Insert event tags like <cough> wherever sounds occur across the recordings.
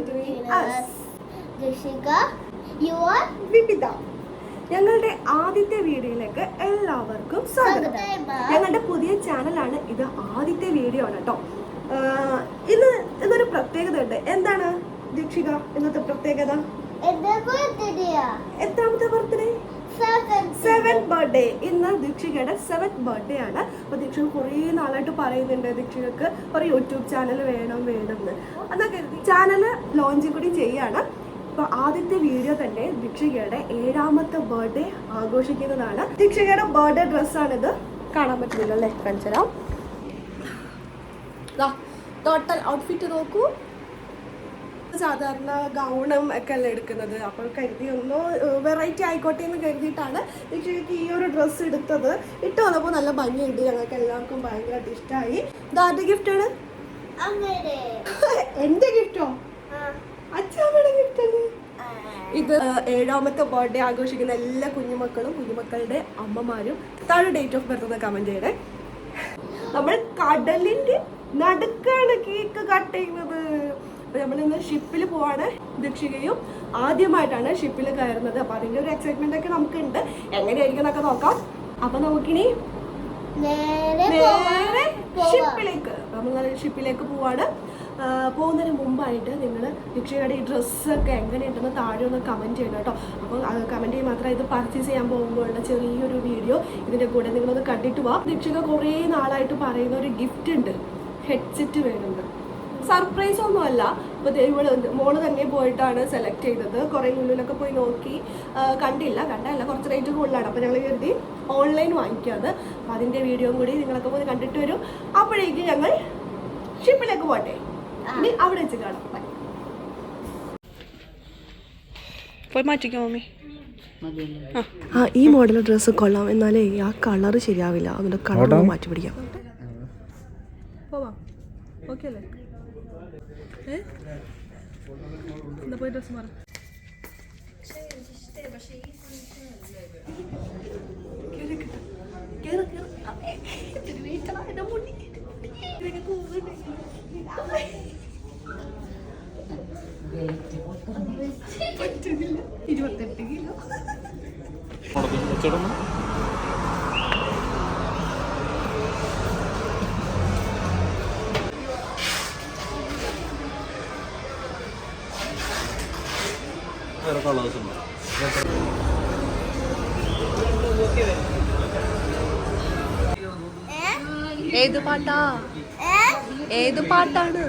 between us. Jessica, you are വിപിത ഞങ്ങളുടെ ആദ്യത്തെ വീഡിയോയിലേക്ക് എല്ലാവർക്കും സ്വാഗതം. ഞങ്ങളുടെ പുതിയ ചാനലാണ് ഇത് ആദ്യത്തെ വീഡിയോ ആണ് കേട്ടോ ഇന്ന് ഇന്നൊരു പ്രത്യേകത ഉണ്ട് എന്താണ് ദീക്ഷിക ഇന്നത്തെ പ്രത്യേകത. എത്രാമത്തെ ബർത്ത്ഡേ. Seventh birthday. ഇന്ന് ദീക്ഷികയുടെ സെവൻത് ബർത്ത്ഡേ ആണ്. അപ്പൊ ദീക്ഷിക കുറേ നാളായിട്ട് പറയുന്നുണ്ട് ദീക്ഷികക്ക്. ഒരു യൂട്യൂബ് ചാനൽ വേണം വേണം എന്ന് എന്നാ കരുതി. ചാനൽ ലോഞ്ച് കൂടി ചെയ്യാണ്. അപ്പൊ ആദ്യത്തെ വീഡിയോ തന്നെ ദീക്ഷികയുടെ ഏഴാമത്തെ ബർത്ത്ഡേ ആഘോഷിക്കുന്നതാണ്. ദീക്ഷികയുടെ ബർത്ത്ഡേ ഡ്രസ്സാണിത് കാണാൻ പറ്റുന്നില്ല അല്ലേ കാണിച്ചരാം ടോട്ടൽ ഔട്ട്ഫിറ്റ് നോക്കൂ. സാധാരണ ഗൗണും ഒക്കെ അല്ല എടുക്കുന്നത്. അപ്പോൾ കരുതി ഒന്ന് വെറൈറ്റി ആയിക്കോട്ടെ എന്ന് കരുതിയിട്ടാണ് ചേച്ചി ഈ ഒരു ഡ്രസ്സ് എടുത്തത്. ഇട്ട് വന്നപ്പോൾ നല്ല ഭംഗിയുണ്ട്. ഞങ്ങൾക്ക് എല്ലാവർക്കും ഭയങ്കരമായിട്ട് ഇഷ്ടമായി ഇതാരുടെ ഗിഫ്റ്റാണ് എന്റെ ഗിഫ്റ്റോ. അച്ഛാമ്മയുടെ ഗിഫ്റ്റ് <laughs> അല്ലേ? ഇത് ഏഴാമത്തെ ബർത്ത്ഡേ ആഘോഷിക്കുന്ന എല്ലാ കുഞ്ഞുമക്കളും കുഞ്ഞുമക്കളുടെ അമ്മമാരും താഴെ ഡേറ്റ് ഓഫ് ബർത്ത് എന്ന് കമന്റ് ചെയ്യണേ. നമ്മൾ കടലിന്റെ നടുക്കാണ് കേക്ക് കട്ട് ചെയ്യുന്നത്. അപ്പൊ നമ്മളിന്ന് ഷിപ്പിൽ പോവാണ് ദീക്ഷികയും ആദ്യമായിട്ടാണ് ഷിപ്പിൽ കയറുന്നത്. അപ്പൊ അതിന്റെ ഒരു എക്സൈറ്റ്മെന്റ് ഒക്കെ നമുക്ക് നമുക്കുണ്ട്. എങ്ങനെയായിരിക്കും എന്നൊക്കെ നോക്കാം. അപ്പൊ നമുക്കിനി നേരെ. ഷിപ്പിലേക്ക് നമ്മൾ ഷിപ്പിലേക്ക് പോവാണ്. പോകുന്നതിന് മുമ്പായിട്ട് നിങ്ങൾ ദീക്ഷയുടെ ഈ ഡ്രസ്സൊക്കെ എങ്ങനെയുണ്ടെന്ന് താഴെ ഒന്ന് കമന്റ് ചെയ്യണം കേട്ടോ. അപ്പോൾ കമന്റ് ചെയ്യാൻ മാത്രമേ ഇത് പർച്ചേസ് ചെയ്യാൻ പോകുമ്പോഴുള്ള ചെറിയൊരു വീഡിയോ ഇതിന്റെ കൂടെ നിങ്ങളൊന്ന് കണ്ടിട്ട് പോവാം ദീക്ഷിക കുറേ നാളായിട്ട് പറയുന്ന ഒരു ഗിഫ്റ്റ് ഉണ്ട്. ഹെഡ്സെറ്റ് വേണമെന്ന് സർപ്രൈസ് ഒന്നുമല്ല അപ്പോൾ ഇവൾ മോൾ തന്നെ പോയിട്ടാണ് സെലക്ട് ചെയ്തത്. കുറേ ഉള്ളിലൊക്കെ പോയി നോക്കി. കണ്ടില്ല. കണ്ടല്ല കുറച്ച് റേറ്റ് കൂടുതലാണ് അപ്പോൾ ഞങ്ങൾ കരുതി ഓൺലൈൻ വാങ്ങിക്കാത് അപ്പോൾ അതിന്റെ വീഡിയോയും കൂടി നിങ്ങളൊക്കെ പോയി കണ്ടിട്ട് വരും. അപ്പോഴേക്ക് ഞങ്ങൾ ഷിപ്പിലേക്ക് പോട്ടെ. ഇനി അവിടെ വെച്ച് കാണാം. പോയി മാറ്റിക്കോ മമ്മി. ആ. ഈ മോഡൽ ഡ്രസ്സ് കൊള്ളാം. എന്നാലേ ആ കളർ ശരിയാവില്ല. അതുകൊണ്ട് കളർ മാറ്റി പിടിക്കാം. പോവാം. ഓക്കെ അല്ലേ? ഏ? എന്നാ പോയി ഡ്രസ് മാറാം? ഇരുപത്തെട്ട് കിലോ. കളേഴ്സ് ഉണ്ട് ഏത് പാട്ടാ? ഏത് പാട്ടാണ്?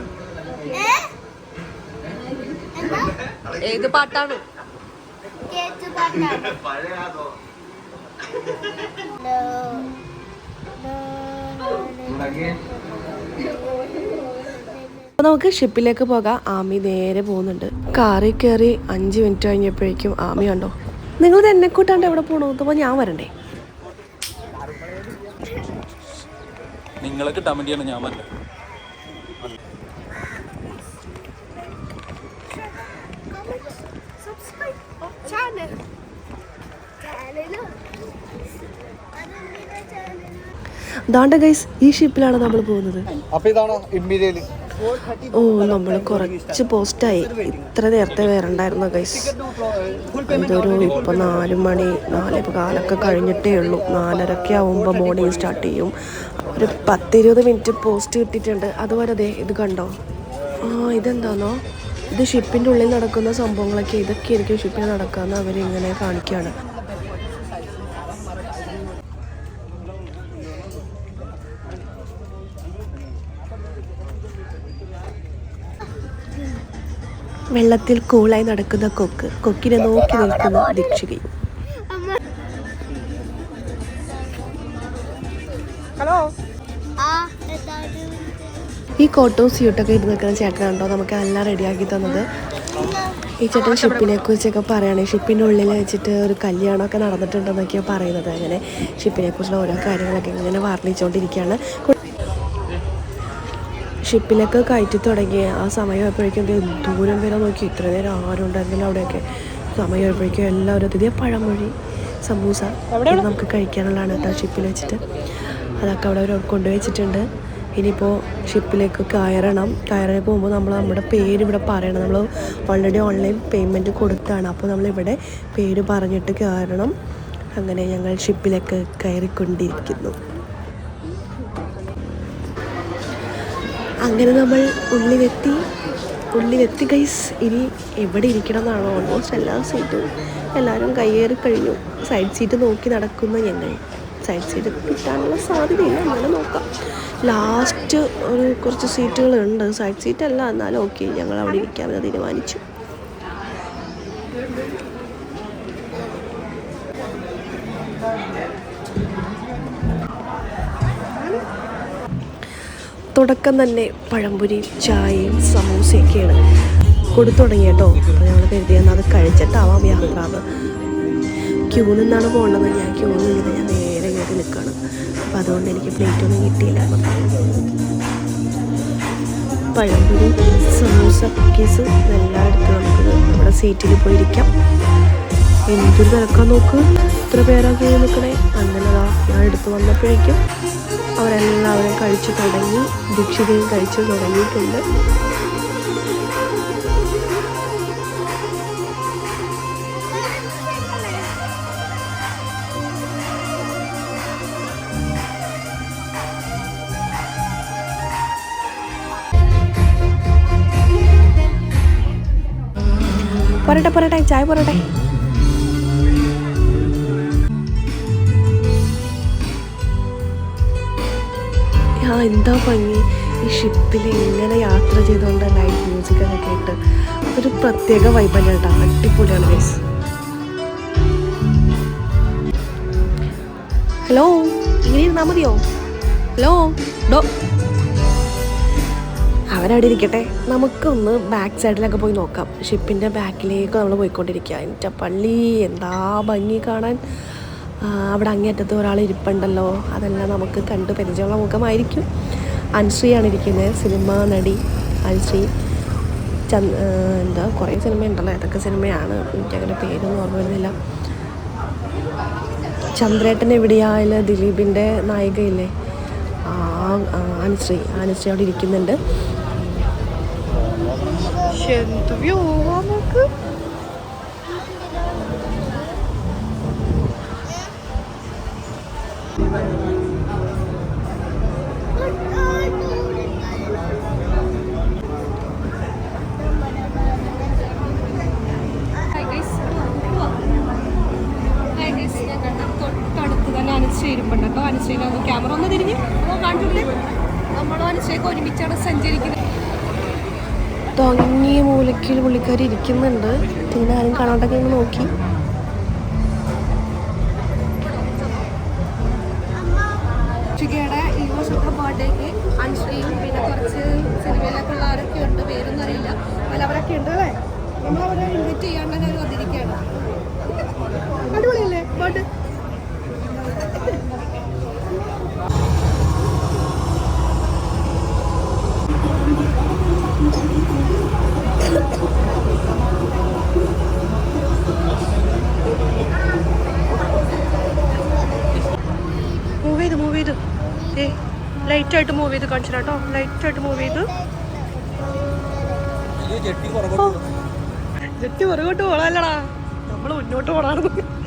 ഏത് പാട്ടാണ് കേക്ക് അപ്പോൾ നമുക്ക് ഷിപ്പിലേക്ക് പോകാം. ആമി നേരെ പോകുന്നുണ്ട്. കാറി കയറി അഞ്ച് മിനിറ്റ് കഴിഞ്ഞപ്പോഴേക്കും ആമി ഉണ്ടോ നിങ്ങൾ എന്നെ കൂട്ടാണ്ട് എവിടെ പോകണോ അപ്പോൾ ഞാൻ വരണ്ടേ? നിങ്ങളെ കിട്ടാൻ വേണ്ടിയാണ് ഞാൻ വന്നത്. ദാണ്ട ഗൈസ് ഈ ഷിപ്പിലാണ് നമ്മൾ പോകുന്നത്. അപ്പൊ ഇതാണ് ഇമ്മീഡിയലി. ഓ നമ്മൾ കുറച്ച് പോസ്റ്റായി. ഇത്ര നേരത്തെ വരണ്ടായിരുന്നു ഗൈസ് ഇതൊരു ഇപ്പം നാല് മണി നാല് കാലൊക്കെ കഴിഞ്ഞിട്ടേ ഉള്ളൂ. നാലരക്കെ ആവുമ്പോൾ മോർണിംഗ് സ്റ്റാർട്ട് ചെയ്യും. ഒരു പത്തിരുപത് മിനിറ്റ് പോസ്റ്റ് കിട്ടിയിട്ടുണ്ട്. അതുപോലെ അതെ ഇത് കണ്ടോ? ആ ഇതെന്താണോ ഇത് ഷിപ്പിന്റെ ഉള്ളിൽ നടക്കുന്ന സംഭവങ്ങളൊക്കെ. ഇതൊക്കെ ആയിരിക്കും ഷിപ്പിൽ നടക്കാമെന്ന് അവരിങ്ങനെ കാണിക്കുകയാണ് വെള്ളത്തിൽ കൂളായി നടക്കുന്ന കൊക്ക്. കൊക്കിനെ നോക്കി നിൽക്കുന്ന ദീക്ഷികയും ഈ കോട്ടും സ്യൂട്ടൊക്കെ ഇട്ട് നിൽക്കുന്ന ചേട്ടനുണ്ടോ? നമുക്ക് എല്ലാം റെഡിയാക്കി തന്നത്. ഈ ചേട്ടൻ ഷിപ്പിനെ കുറിച്ചൊക്കെ പറയുകയാണെങ്കിൽ ഷിപ്പിന്റെ ഉള്ളിൽ വെച്ചിട്ട് ഒരു കല്യാണമൊക്കെ നടന്നിട്ടുണ്ടെന്നൊക്കെയാണ് പറയുന്നത്. അങ്ങനെ ഷിപ്പിനെ കുറിച്ചുള്ള ഓരോ കാര്യങ്ങളൊക്കെ ഇങ്ങനെ വർണിച്ചുകൊണ്ടിരിക്കുകയാണ് ഷിപ്പിലൊക്കെ കയറ്റി തുടങ്ങി ആ സമയമായപ്പോഴേക്കും ദൂരം വരെ നോക്കി. ഇത്ര നേരം ആരും ഉണ്ടായിരുന്നില്ല അവിടെയൊക്കെ. സമയമായപ്പോഴേക്കും എല്ലാവരും അതിഥിയ പഴമൊഴി സമൂസ നമുക്ക് കഴിക്കാനുള്ളതാണ് കേട്ടോ ഷിപ്പിൽ വെച്ചിട്ട്. അതൊക്കെ അവിടെ അവർ കൊണ്ടുവച്ചിട്ടുണ്ട് ഇനിയിപ്പോൾ ഷിപ്പിലേക്ക് കയറണം. കയറി പോകുമ്പോൾ നമ്മൾ നമ്മുടെ പേര് ഇവിടെ പറയണം. നമ്മൾ ഓൾറെഡി ഓൺലൈൻ പേയ്മെന്റ് കൊടുത്താണ്. അപ്പോൾ നമ്മളിവിടെ പേര് പറഞ്ഞിട്ട് കയറണം. അങ്ങനെ ഞങ്ങൾ ഷിപ്പിലേക്ക് കയറിക്കൊണ്ടിരിക്കുന്നു. അങ്ങനെ നമ്മൾ ഉള്ളിലെത്തി ഉള്ളിലെത്തി ഗൈസ് ഇനി എവിടെ ഇരിക്കണം എന്നാണോ ഓൾമോസ്റ്റ് എല്ലാ സീറ്റും എല്ലാവരും കയ്യേറി കഴിഞ്ഞു. സൈഡ് സീറ്റ് നോക്കി നടക്കുന്ന ഞങ്ങൾ. സൈഡ് സീറ്റ് കിട്ടാനുള്ള സാധ്യതയില്ല. അങ്ങനെ നോക്കാം. ലാസ്റ്റ് ഒരു കുറച്ച് സീറ്റുകളുണ്ട് സൈഡ് സീറ്റ് അല്ല. എന്നാലും ഓക്കെ ഞങ്ങൾ അവിടെ ഇരിക്കാമെന്ന് തീരുമാനിച്ചു. തുടക്കം തന്നെ പഴംപൊരിയും ചായയും സമൂസയൊക്കെയാണ് കൊടുത്തു തുടങ്ങി കേട്ടോ അപ്പോൾ ഞങ്ങൾ കരുതി എന്നാൽ അത് കഴിച്ചിട്ടാവാം യാത്ര എന്ന് ക്യൂ നിന്നാണ് പോകേണ്ടത് ഞാൻ ക്യൂ നിന്നത് ഞാൻ നേരെ കയറി നിൽക്കുകയാണ് അപ്പം അതുകൊണ്ട് എനിക്ക് പ്ലേറ്റ് ഒന്നും കിട്ടിയില്ല. പഴംപൊരി സമൂസ കുക്കീസ് എല്ലാം എടുത്ത് നമുക്ക് നമ്മുടെ സീറ്റിൽ പോയിരിക്കാം. എന്തൊരു തിരക്കാൻ നോക്ക്. ഇത്ര പേരാ കീഴിൽ നിൽക്കണേ. അങ്ങനെതാ ഞാൻ എടുത്ത് വന്നപ്പോഴേക്കും അവരെല്ലാവരും കഴിച്ചു തുടങ്ങി ദീക്ഷിതയും കഴിച്ചു തുടങ്ങിയിട്ടുണ്ട്. പറട്ടെ പറട്ടെ ചായ പറയട്ടെ ആ എന്താ ഭംഗി? ഈ ഷിപ്പിൽ ഇങ്ങനെ യാത്ര ചെയ്തുകൊണ്ട് ലൈറ്റ് മ്യൂസിക്കൊക്കെ കേട്ട്? ഒരു പ്രത്യേക വൈബല്ല കേട്ടോ? അടിപൊളിയാണ് ഗൈസ് ഹലോ ഇങ്ങനെ ഇരുന്നാൽ മതിയോ? ഹലോ ഡോ. അവരവിടെ ഇരിക്കട്ടെ. നമുക്കൊന്ന് ബാക്ക് സൈഡിലൊക്കെ പോയി നോക്കാം. ഷിപ്പിന്റെ ബാക്കിലേക്ക് നമ്മൾ പോയിക്കൊണ്ടിരിക്കുക എന്റെ പള്ളി എന്താ ഭംഗി കാണാൻ? അവിടെ അങ്ങേറ്റത്ത് ഒരാൾ ഇരിപ്പുണ്ടല്ലോ. അതെല്ലാം നമുക്ക് കണ്ട് പരിചയമുള്ള മുഖമായിരിക്കും. അനുശ്രീയാണ് ഇരിക്കുന്നത്. സിനിമ നടി അനുശ്രീ ചന്ദ് എന്താ കുറേ സിനിമയുണ്ടല്ലോ. ഏതൊക്കെ സിനിമയാണ്? എനിക്കങ്ങനെ പേരൊന്നും ഓർമ്മ വരുന്നില്ല. ചന്ദ്രേട്ടൻ എവിടെയായാലും ദിലീപിന്റെ നായികയില്ലേ? അനുശ്രീ അനുശ്രീ അവിടെ ഇരിക്കുന്നുണ്ട്. എന്ത് നമുക്ക്? ക്യാമറ ഒന്ന് തിരിഞ്ഞ് അപ്പോൾ കാണിച്ചിട്ട്? നമ്മളും അനുശ്രീയൊക്കെ ഒരുമിച്ചാണ് സഞ്ചരിക്കുന്നത്. തൊങ്ങിയ മൂലയ്ക്കിൽ പുള്ളിക്കാരി ഇരിക്കുന്നുണ്ട്. പിന്നെ ആരും കാണാണ്ടൊക്കെ ഇങ്ങനെ നോക്കി. ഈ വർഷത്തെ ബർത്ത്ഡേക്ക് അനുശ്രീയും പിന്നെ കുറച്ച് സിനിമയിലൊക്കെ ഉള്ളവരൊക്കെ ഉണ്ട് പേരൊന്നും അറിയില്ല. അല്ല അവരൊക്കെ ഉണ്ട് അല്ലേ? നമ്മളവരെ ഇൻവൈറ്റ് ചെയ്യാണ്ട് വന്നിരിക്കുകയാണ്. അടിപൊളിയല്ലേ? ബർത്ത്ഡേ മൂവ് ചെയ്ത് മൂവ് ചെയ്ത്. ഏ ലൈറ്റായിട്ട് മൂവ് ചെയ്ത് കാണിച്ചു കേട്ടോ ലൈറ്റായിട്ട് മൂവ് ചെയ്ത്. ജെട്ടി പുറകോട്ട് പോകാനല്ലടാ നമ്മൾ മുന്നോട്ട് പോകണമെന്ന് മാക്സിമം അടിച്ചു പൊളിക്കാൻ Baby bro എന്തൊക്കെയോ വേണ്ടിയിട്ടുള്ള പറയുന്നുണ്ട്. പല നമുക്കതൊക്കെ ഒന്ന് സാഹചര്യങ്ങളും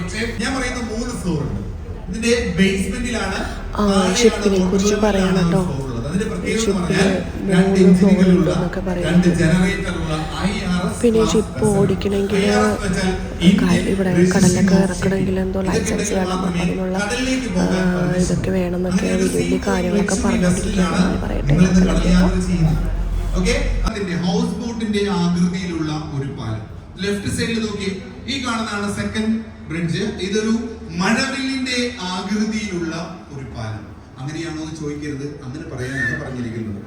പക്ഷേ ഞാൻ പറയുന്ന മൂന്ന് ഫ്ലോർ ഉണ്ട്. ഇതിന്റെ ബേസ്മെന്റിലാണ് ഷിപ്പിനെ കുറിച്ച് പറയണം കേട്ടോ. പിന്നെ ഷിപ്പ് ഓടിക്കണമെങ്കിൽ ഇവിടെ കടലൊക്കെ ഇറക്കണമെങ്കിൽ എന്തോ ലൈസൻസ് വേണം. അതിനുള്ള ഇതൊക്കെ വേണമെന്നൊക്കെ വലിയ വലിയ കാര്യങ്ങളൊക്കെ luxury പറഞ്ഞുകൊണ്ടിരിക്കുകയാണ്. vessel ആണ് പറയട്ടെ. ഓക്കെ അതിന്റെ ഹൗസ് ബോട്ടിന്റെ ആകൃതിയിലുള്ള ഒരു പാലം. ലെഫ്റ്റ് സൈഡിൽ നോക്കി ഈ കാണുന്നതാണ് സെക്കൻഡ് ബ്രിഡ്ജ് ഇതൊരു മഴവില്ലിന്റെ ആകൃതിയിലുള്ള ഒരു പാലം. അങ്ങനെയാണോ എന്ന് ചോദിക്കരുത്. അങ്ങനെ പറയാനാണ് പറഞ്ഞിരിക്കുന്നത്.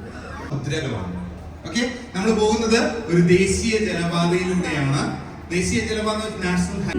മുദ്രകളാണ് ഓക്കെ നമ്മൾ പോകുന്നത് ഒരു ദേശീയ ജലപാതയിലൂടെയാണ് ദേശീയ ജലപാത നാഷണൽ ഹൈ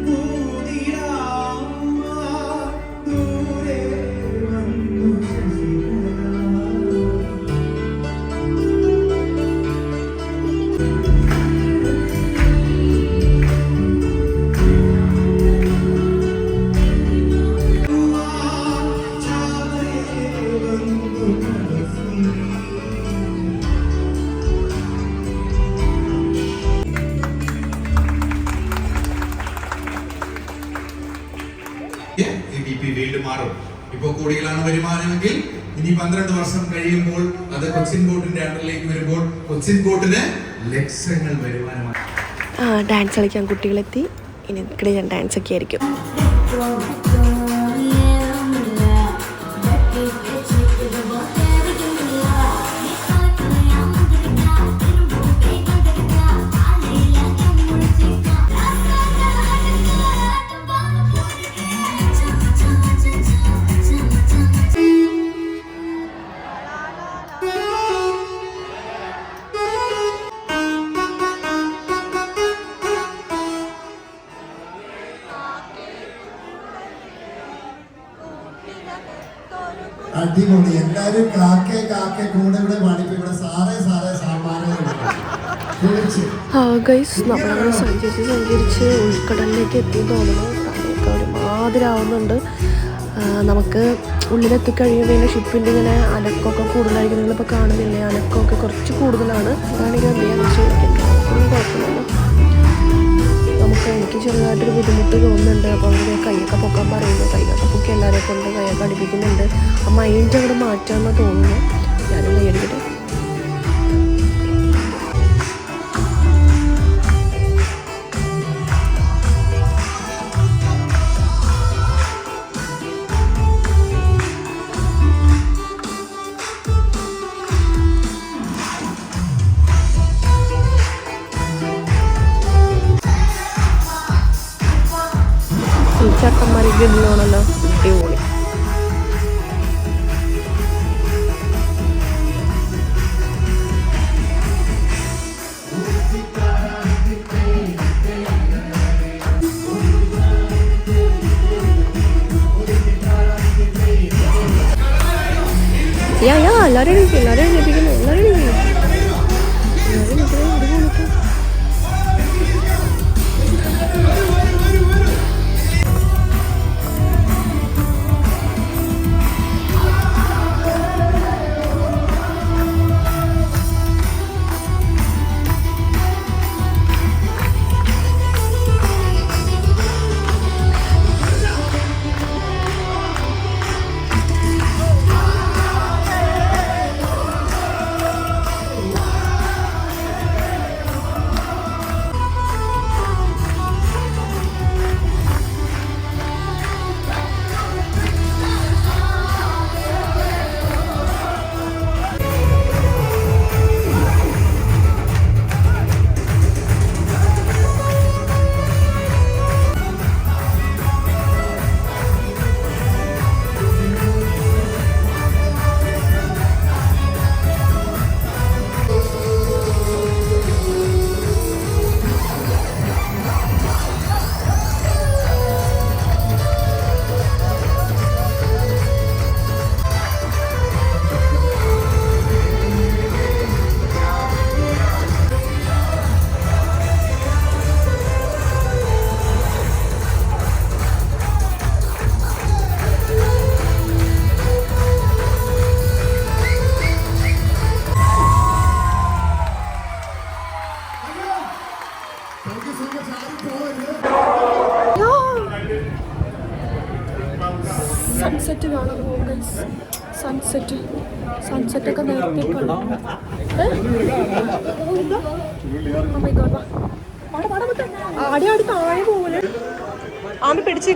പന്ത്രണ്ട് വർഷം കഴിയുമ്പോൾ അത് കൊച്ചിൻ ബോട്ടിന്റെ അണ്ടറിലേക്ക് വരുമ്പോൾ കൊച്ചിൻ ബോട്ടിന് ലക്ഷങ്ങൾ വരുമാനമാണ് ഡാൻസ് കളിക്കാൻ കുട്ടികളെത്തി. ഇനി ഡാൻസ് ഒക്കെ ആയിരിക്കും. കാക്കെ കൂടെ ഇവിടെ ഇവിടെ സാറേ സാറേ സാമാനം വിളിച്ച്. ഗൈസ് നമ്മളങ്ങനെ സഞ്ചരിച്ച് സഞ്ചരിച്ച് ഉൾക്കടലിലേക്ക് എത്തി തോന്നുന്നു തലയൊക്കെ ഒരുമാതിരി ആവുന്നുണ്ട് ആ, നമുക്ക് ഉള്ളിലെത്തിക്കഴിയുമ്പോൾ ഇങ്ങനെ ഷിപ്പിന്റെ ഇങ്ങനെ അനക്കമൊക്കെ കൂടുതലായിരിക്കും. നിങ്ങളിപ്പോൾ കാണുന്നില്ലേ? അനക്കമൊക്കെ കുറച്ച് കൂടുതലാണ്. അതാണെങ്കിൽ എന്ത് ചെയ്യാൻ കുഴപ്പമില്ല നമുക്ക് എനിക്ക് ചെറുതായിട്ടൊരു ബുദ്ധിമുട്ട് തോന്നുന്നുണ്ട്. അപ്പോൾ അവർ കൈയൊക്കെ പൊക്കാൻ പറയുന്നു. കൈയൊക്കെ പൊക്കി എല്ലാവരെയും കൊണ്ട് കൈയൊക്കെ അടിപ്പിക്കുന്നുണ്ട്. ആ മൈൻഡ് അവിടെ മാറ്റാമെന്ന് തോന്നുന്നു ഞാനും കൈയടിക്കട്ടെ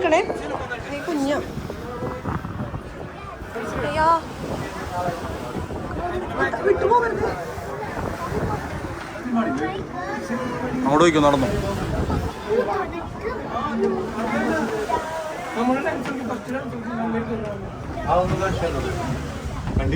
പിടിച്ചേക്കണേ നീ കുഞ്ഞ. അയ്യാ. വിട്ടുപോകരുത് അങ്ങോട്ട് വയ്ക്കും നടന്നു. ഇവിടെ നിൽക്കല്ലേ ഫ്രണ്ട്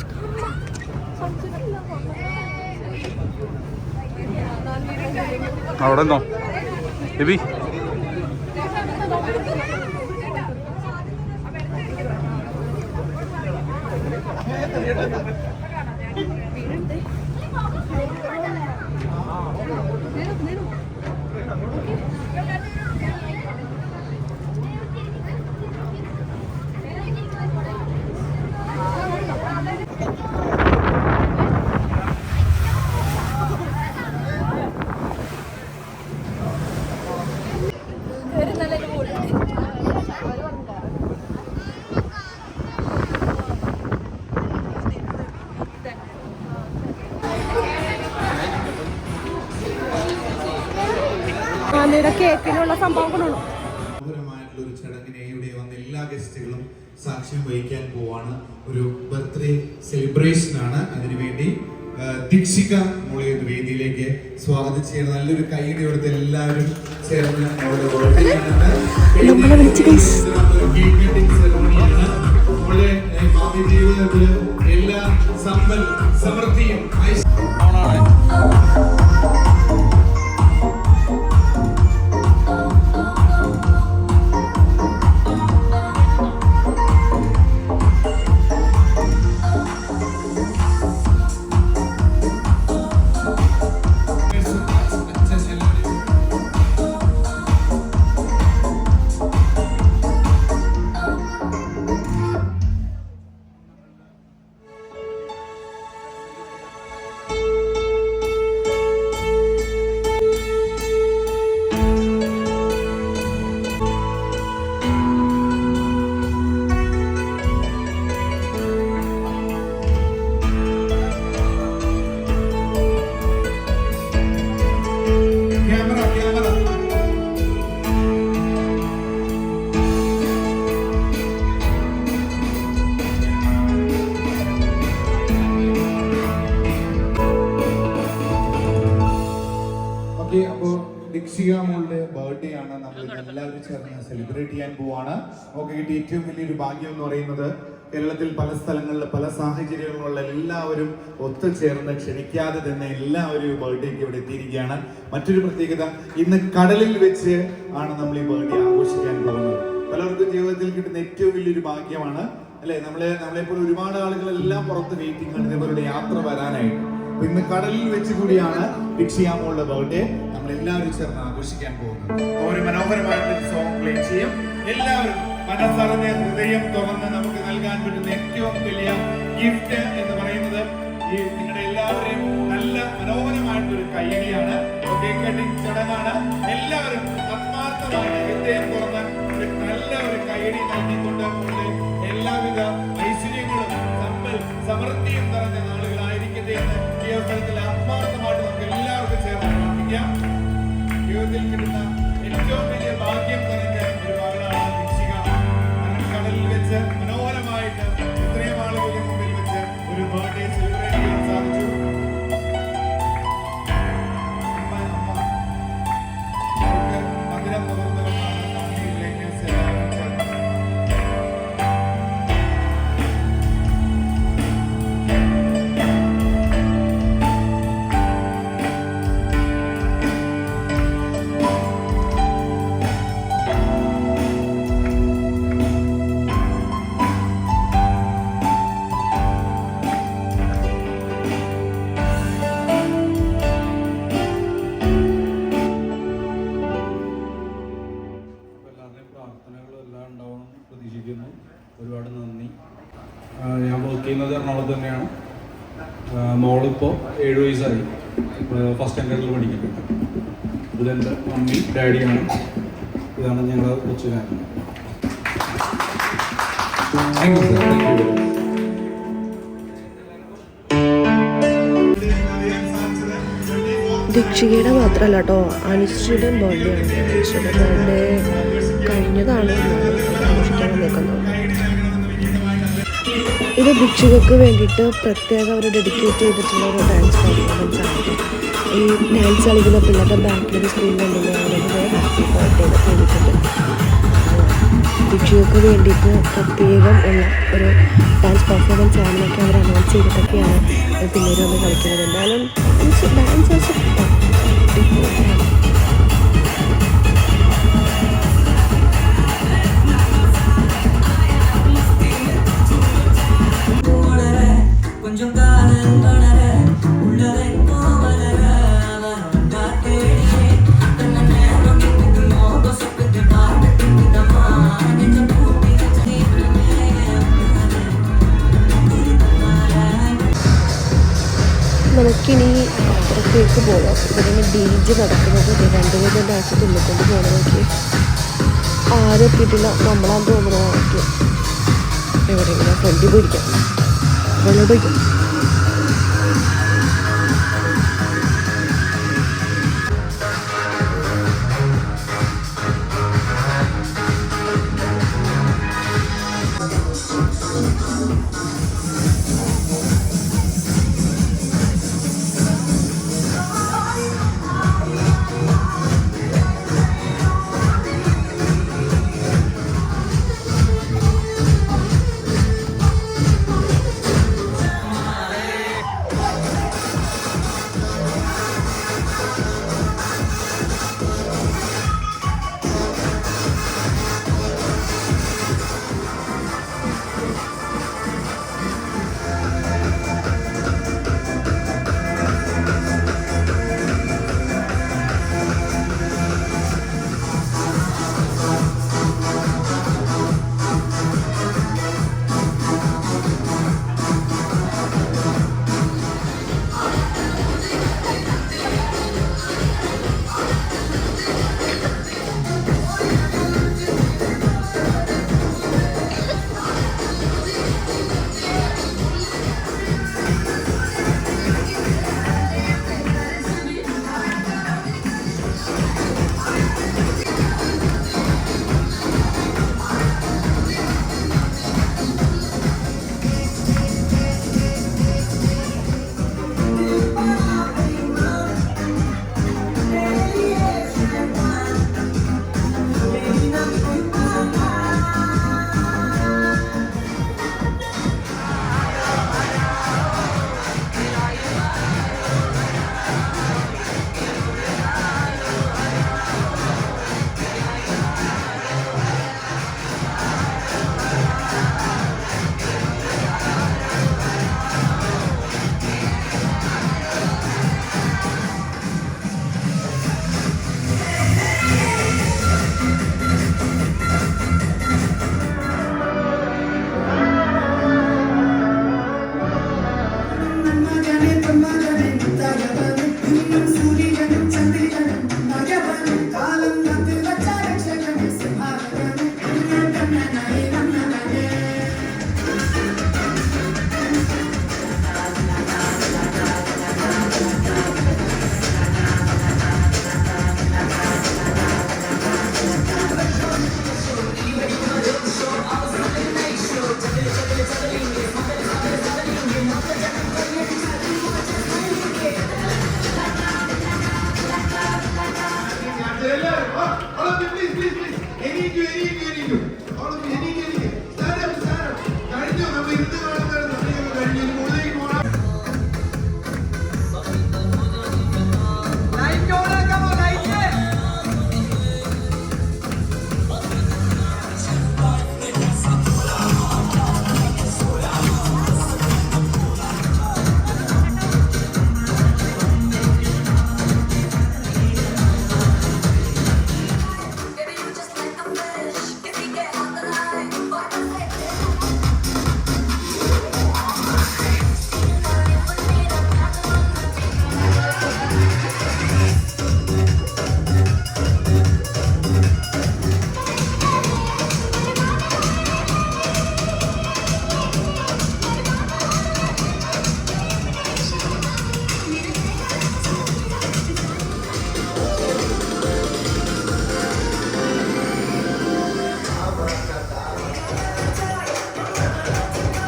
അവിടെ എന്തോ എബി ആനയുടെ കേക്കിനുള്ള സംഭവങ്ങളുള്ളൂ ഒരു ചടങ്ങിനെ ഇവിടെ വന്ന എല്ലാ ഗസ്റ്റുകളും സാക്ഷ്യം വഹിക്കാൻ പോവാണ്. ഒരു ബർത്ത്ഡേ സെലിബ്രേഷൻ ആണ്. അതിനുവേണ്ടി ദീക്ഷിക മോളെ വേദിയിലേക്ക് സ്വാഗതം ചെയ്യണം. നല്ലൊരു കൈയുടെ ഇവിടുത്തെ എല്ലാവരും ചേർന്ന് അവളുടെ ഭാവി ജീവിതത്തിൽ എല്ലാ സമ്പൽ സമൃദ്ധിയും ഭാഗ്യം എന്ന് പറയുന്നത് കേരളത്തിൽ പല സ്ഥലങ്ങളിൽ പല സാഹചര്യങ്ങളുള്ള എല്ലാവരും ഒത്തുചേർന്ന് ക്ഷണിക്കാതെ തന്നെ എല്ലാവരും ബർത്ത്ഡേക്ക് ഇവിടെ എത്തിയിരിക്കുകയാണ്. മറ്റൊരു പ്രത്യേകത ഇന്ന് കടലിൽ വെച്ച് ആണ് നമ്മൾ ഈ ബർത്ത്ഡേ ആഘോഷിക്കാൻ പോകുന്നത്. പലർക്കും ജീവിതത്തിൽ കിട്ടുന്ന ഏറ്റവും വലിയൊരു ഭാഗ്യമാണ് അല്ലെ? നമ്മളെ നമ്മളെ പോലെ ഒരുപാട് ആളുകളെല്ലാം പുറത്ത് വെയിറ്റിംഗ് ആണ്. ഇതേപോലെ യാത്ര വരാനായിട്ട്. അപ്പൊ ഇന്ന് കടലിൽ വെച്ച് കൂടിയാണ് ഭിക്ഷിയാമോളുടെ ബർത്ത്ഡേ നമ്മൾ എല്ലാവരും ചേർന്ന് ആഘോഷിക്കാൻ പോകുന്നത്. ഒരു സോങ് പ്ലേ ചെയ്യും. എല്ലാവരും മനസ്സറിഞ്ഞ് ഹൃദയം തുറന്ന് നമുക്ക് നൽകാൻ പറ്റുന്ന ഏറ്റവും വലിയ ഗിഫ്റ്റ് എന്ന് പറയുന്നത് ഈ നിങ്ങളുടെ എല്ലാവരെയും നല്ല മനോഹരമായിട്ടൊരു കയ്യടിയാണ്. ചടങ്ങാണ്. എല്ലാവരും ആത്മാർത്ഥമായിട്ട് ഹൃദയം തുറന്ന് ഒരു നല്ല ഒരു കയ്യടി നൽകിക്കൊണ്ട് എല്ലാവിധ ഐശ്വര്യങ്ങളും സമ്പൽ സമൃദ്ധിയും നിറഞ്ഞ നാളുകളായിരിക്കട്ടെ എന്ന് ഈ അവസരത്തിൽ ആത്മാർത്ഥമായിട്ട് നമുക്ക് എല്ലാവർക്കും ചേർന്ന് ജീവിതത്തിൽ കിട്ടുന്ന ഏറ്റവും വലിയ ഭാഗ്യം കടലിൽ വെച്ച് പഠിക്കുന്നുണ്ട് ഇതെന്റെ മമ്മി ഡാഡിയാണ്. ഇതാണ് ഞങ്ങളുടെ കൊച്ചു ദീക്ഷികയുടെ മാത്രമല്ല കേട്ടോ. അനുശ്രീയുടെ ബർത്ത്ഡേ ആണ്. അനുശ്രീയുടെ കഴിഞ്ഞതാണ്. ഇത് ഭിക്ഷുകൾക്ക് വേണ്ടിയിട്ട് പ്രത്യേകം അവർ ഡെഡിക്കേറ്റ് ചെയ്തിട്ടുള്ള ഒരു ഡാൻസ് പെർഫോമൻസ് ആണ്. ഈ ഡാൻസ് കളിക്കുന്ന പിള്ളേരുടെ ബാക്കിൽ ഒരു സ്ക്രീനിലുണ്ടെങ്കിൽ അവരുടെ ഹാപ്പി ബർത്ത്ഡേ എന്നൊക്കെ എഴുതിയിട്ടുണ്ട് ഭിക്ഷുകൾക്ക് വേണ്ടിയിട്ട് പ്രത്യേകം ഉള്ള ഒരു ഡാൻസ് പെർഫോമൻസ് ആണെന്നൊക്കെ അവർ അനൗൺസ് ചെയ്തിട്ടൊക്കെയാണ് പിള്ളേർ വന്ന് കളിക്കുന്നത്. എന്തായാലും ഡാൻസ് ഡാൻസേഴ്സ് നമുക്കിനി പോകാം അപ്പോൾ ഡി ജെ നടക്കുന്നത് രണ്ടുപേരും ഡാൻസ് തുള്ളിക്കൊണ്ട് പോകണം നോക്കി. ആരും എത്തിയിട്ടില്ല. നമ്മളാന്ന് തോന്നുന്നു എവിടെയെങ്കിലും ഫ്രണ്ടിൽ പോയിരിക്കാം. വെള്ളം പോയിക്കാം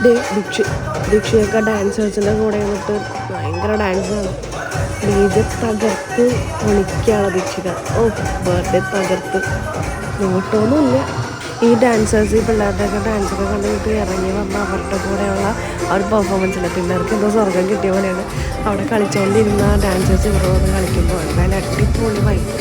ദീക്ഷ ദീക്ഷയൊക്കെ ഡാൻസേഴ്സിന്റെ കൂടെ വന്നിട്ട് ഭയങ്കര ഡാൻസാണ് ഡീജെ തകർത്ത് വിളിക്കുകയാണ് ദീക്ഷിക. ഓ ബർത്ത്ഡേ തകർത്ത്. നോട്ടൊന്നുമില്ല ഈ ഡാൻസേഴ്സ് ഈ പിള്ളേരുടെയൊക്കെ ഡാൻസൊക്കെ കണ്ടിട്ട് ഇറങ്ങി വന്ന അവരുടെ കൂടെയുള്ള ആ ഒരു പെർഫോമൻസില്ല പിള്ളേർക്ക് എന്തോ സ്വർഗം കിട്ടിയ പോലെയാണ്. അവിടെ കളിച്ചുകൊണ്ടിരുന്ന ഡാൻസേഴ്സ് ഇവിടെ വന്ന് കളിക്കുമ്പോൾ എന്തായാലും അടിപൊളി വൈകി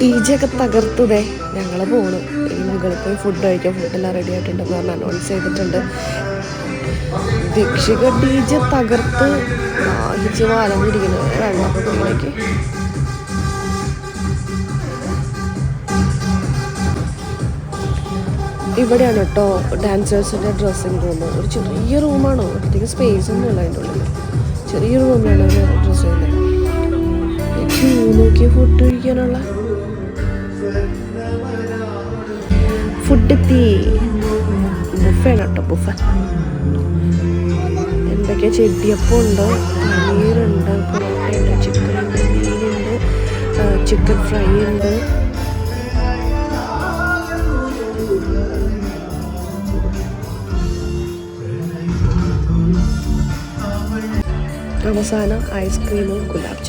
ഡി ജെ ഒക്കെ തകർത്തതേ ഞങ്ങൾ പോണു. ഇനി മുകളിൽ പോയി ഫുഡ് കഴിക്കാം. ഫുഡെല്ലാം റെഡി ആയിട്ടുണ്ടെന്ന് പറഞ്ഞ് അനൗൺസ് ചെയ്തിട്ടുണ്ട്. ദീക്ഷിക ഡി ജെ തകർത്ത്. ദാഹിച്ച് വാലഞ്ഞിരിക്കുന്നു. വെള്ളപ്പൊക്കത്തിലേക്ക് ഇവിടെയാണ് കേട്ടോ ഡാൻസേഴ്സിന്റെ ഡ്രസ്സിങ് റൂം ഒരു ചെറിയ റൂമാണോ അധികം സ്പേസ് ഒന്നുമില്ല അതിന്റെ ഉള്ളിൽ. ചെറിയ റൂമിലാണ് ഡ്രസ്സ് ചെയ്യുന്നത്. ക്യൂ നോക്കിയ ഫുഡ് കഴിക്കാനുള്ള ഫുഡ് എത്തി. ബുഫാണ് കേട്ടോ ബുഫ. എന്തൊക്കെ ചെടിയപ്പം ഉണ്ട്? പനീറുണ്ട് പൊറോട്ടയുണ്ട് ചിക്കൻ ഉണ്ട് മീനുണ്ട് ചിക്കൻ ഫ്രൈ ഉണ്ട്. അവസാനം ഐസ്ക്രീമും ഗുലാബ്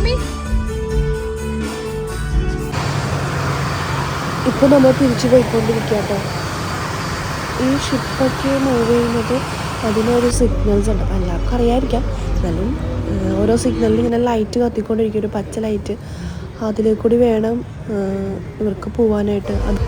ജാമുൻ ഇപ്പോൾ നമ്മൾ തിരിച്ചു പോയിക്കൊണ്ടിരിക്കുക ഈ ഷിപ്പൊക്കെ മൂവ് ചെയ്യുന്നത് അതിനൊരു സിഗ്നൽസ് ഉണ്ട്. അപ്പം എല്ലാവർക്കും അറിയാതിരിക്കാം എന്നാലും ഓരോ സിഗ്നലിൽ ഇങ്ങനെ ലൈറ്റ് കത്തിക്കൊണ്ടിരിക്കും. ഒരു പച്ച ലൈറ്റ് അതിലേക്കൂടി കൂടി വേണം ഇവർക്ക് പോവാനായിട്ട്. അത്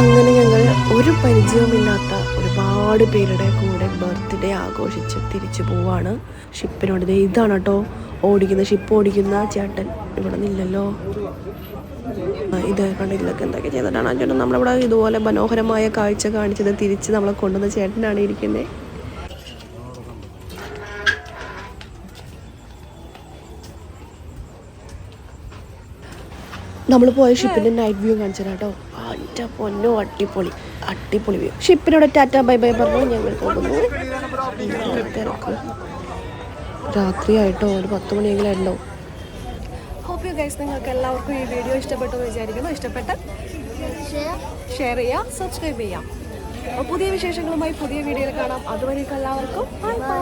അങ്ങനെ ഞങ്ങൾ ഒരു പരിചയവുമില്ലാത്ത ഒരുപാട് പേരുടെ കൂടെ ബർത്ത്ഡേ ആഘോഷിച്ച് തിരിച്ചു പോവാണ്. ഷിപ്പിനോട് ഇതാണ് കേട്ടോ. ഓടിക്കുന്ന ഷിപ്പ് ഓടിക്കുന്ന ചേട്ടൻ ഇവിടെ നിന്നില്ലല്ലോ ഇത് കണ്ടിട്ടൊക്കെ എന്തൊക്കെ ചെയ്തിട്ടാണ് ആ ചേട്ടൻ നമ്മളിവിടെ ഇതുപോലെ മനോഹരമായ കാഴ്ച കാണിച്ചത് തിരിച്ച് നമ്മളെ കൊണ്ടുവന്ന ചേട്ടനാണ് ഇരിക്കുന്നത് നമ്മൾ പോയ ഷിപ്പിന്റെ നൈറ്റ് വ്യൂ കാണിച്ചു കേട്ടോ. അറ്റ പൊന്നോ അടിപൊളി. അടിപൊളി വ്യൂ ഷിപ്പിനോട് ടാറ്റ ബൈ ബൈ പറഞ്ഞു ഞങ്ങൾ പോകുന്നു രാത്രിയായിട്ടോ ഒരു പത്ത് മണിയെങ്കിലും ഉണ്ടോ ഹോപ്പ് യു ഗൈസ് നിങ്ങൾക്ക് എല്ലാവർക്കും ഈ വീഡിയോ ഇഷ്ടപ്പെട്ടു വിചാരിക്കുന്നു. ഇഷ്ടപ്പെട്ട ഷെയർ ചെയ്യാം സബ്സ്ക്രൈബ് ചെയ്യാം പുതിയ വിശേഷങ്ങളുമായി പുതിയ വീഡിയോയിൽ കാണാം. അതുവരേക്കും എല്ലാവർക്കും. Bye bye